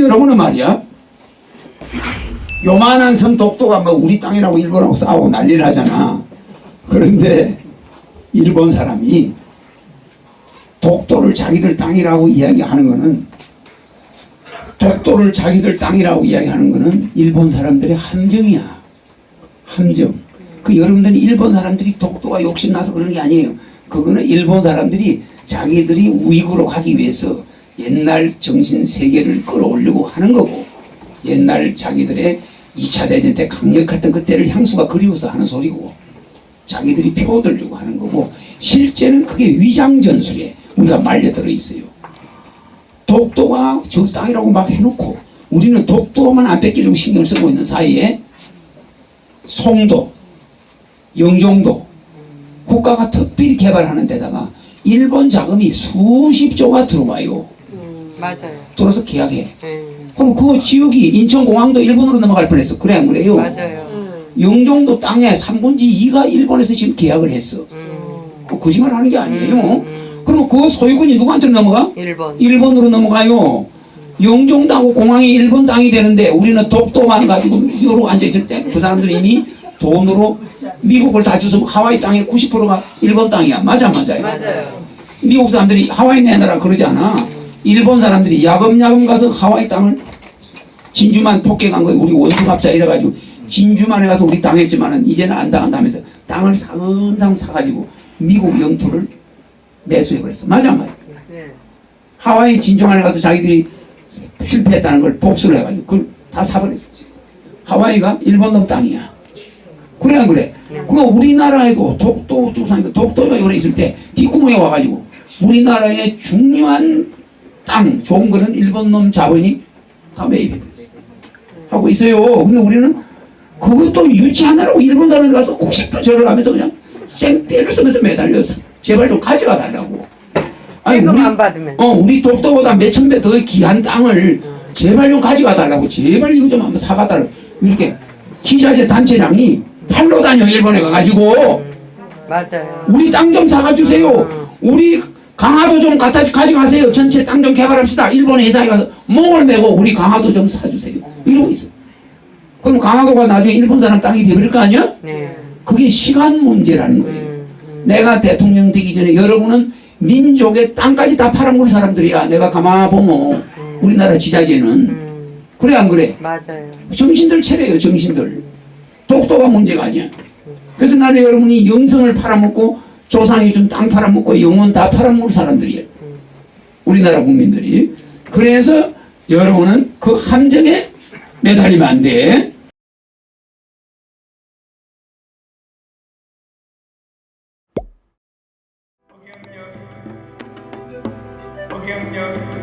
여러분은 말이야. 요만한 섬 독도가 뭐 우리 땅이라고 일본하고 싸우고 난리를 하잖아. 그런데 일본 사람이 독도를 자기들 땅이라고 이야기하는 거는 독도를 자기들 땅이라고 이야기하는 거는 일본 사람들의 함정이야. 함정. 그 여러분들이 일본 사람들이 독도가 욕심나서 그런 게 아니에요. 그거는 일본 사람들이 자기들이 우익으로 가기 위해서 옛날 정신 세계를 끌어올리고 하는 거고 옛날 자기들의 2차 대전 때 강력했던 그때를 향수가 그리워서 하는 소리고 자기들이 표 들려고 하는 거고 실제는 그게 위장 전술에 우리가 말려들어 있어요. 독도가 저 땅이라고 막 해놓고 우리는 독도만 안 뺏기려고 신경을 쓰고 있는 사이에 송도, 영종도 국가가 특별히 개발하는 데다가 일본 자금이 수십조가 들어와요. 맞아요. 들어서 계약해. 예. 그럼 그 지역이 인천공항도 일본으로 넘어갈 뻔했어. 그래 안 그래요? 맞아요. 영종도 땅에 3분지 2가 일본에서 지금 계약을 했어. 음. 그 거짓말 하는 게 아니에요. 음. 그러면 그 소유권이 누구한테 넘어가? 일본. 일본으로 넘어가요. 영종도하고 공항이 일본 땅이 되는데 우리는 독도만 가지고 요로 앉아있을 때 그 사람들이 이미 돈으로 미국을 다 주서 하와이 땅의 90%가 일본 땅이야. 맞아, 맞아요. 맞아요. 미국 사람들이 하와이 내놔라 그러지 않아. 일본 사람들이 야금야금 가서 하와이 땅을 진주만 폭격한 거예요. 우리 원수갑자 이래가지고 진주만에 가서 우리 당했지만은 이제는 안 당한다면서 땅을 사근상 사가지고 미국 영토를 매수해버렸어. 맞아, 맞아. 네. 하와이 진주만에 가서 자기들이 실패했다는 걸 복수를 해가지고 그걸 다 사버렸어. 하와이가 일본 놈 땅이야. 그래 안 그래? 그거 우리나라에도 독도 주상 독도가 요래 있을 때 뒷구멍에 와가지고 우리나라의 중요한 땅 좋은 거는 일본 놈 자본이 다 매입해 하고 있어요. 근데 우리는 그것도 유치하느라고 일본 사람들 가서 곡식도 절을 하면서 그냥 생떼를 쓰면서 매달려서 제발 좀 가져가 달라고. 아니, 세금 우리- 안 받으면. 어, 우리 독도보다 몇천 배 더 귀한 땅을 제발 좀 가져가 달라고. 제발 이거 좀 한번 사가 달라고. 이렇게 기자재 단체장이 팔로 다녀, 일본에 가가지고. 맞아요. 우리 땅 좀 사가 주세요. 우리 강화도 좀 갖다 주- 가져가세요. 전체 땅 좀 개발합시다. 일본 회사에 가서 몽을 메고 우리 강화도 좀 사주세요. 이러고 있어. 그럼 강화도가 나중에 일본 사람 땅이 되버릴 거 아니야? 네. 그게 시간 문제라는 거예요. 음. 음. 내가 대통령 되기 전에 여러분은 민족의 땅까지 다 팔아먹은 사람들이야. 내가 가만 보면 우리나라 지자체는 음. 그래 안 그래? 맞아요. 정신들 차려요. 정신들. 독도가 문제가 아니야. 그래서 나는 여러분이 영성을 팔아먹고 조상이 준땅 팔아먹고 영혼 다 팔아먹을 사람들이에요. 우리나라 국민들이. 그래서 여러분은 그 함정에 매달리면 안 돼. 어경력